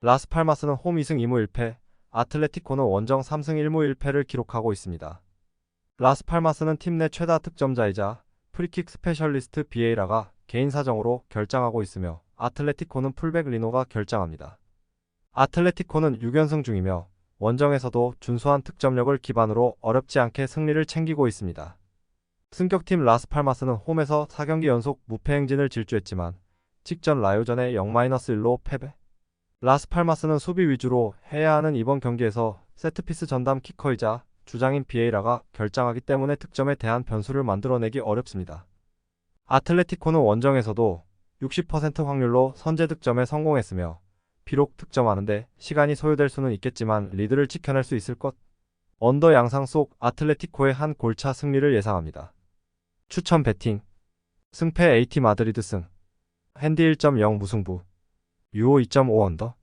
라스팔마스는 홈 2승 2무 1패, 아틀레티코는 원정 3승 1무 1패를 기록하고 있습니다. 라스팔마스는 팀 내 최다 득점자이자 프리킥 스페셜리스트 비에이라가 개인 사정으로 결장하고 있으며 아틀레티코는 풀백 리노가 결장합니다. 아틀레티코는 6연승 중이며 원정에서도 준수한 득점력을 기반으로 어렵지 않게 승리를 챙기고 있습니다. 승격팀 라스팔마스는 홈에서 4경기 연속 무패 행진을 질주했지만 직전 라요전에 0-1로 패배. 라스팔마스는 수비 위주로 해야 하는 이번 경기에서 세트피스 전담 키커이자 주장인 비에이라가 결장하기 때문에 득점에 대한 변수를 만들어내기 어렵습니다. 아틀레티코는 원정에서도 60% 확률로 선제 득점에 성공했으며 비록 득점하는데 시간이 소요될 수는 있겠지만 리드를 지켜낼 수 있을 것. 언더 양상 속 아틀레티코의 한 골차 승리를 예상합니다. 추천 배팅 승패 AT 마드리드 승 핸디 1.0 무승부 유오 2.5 언더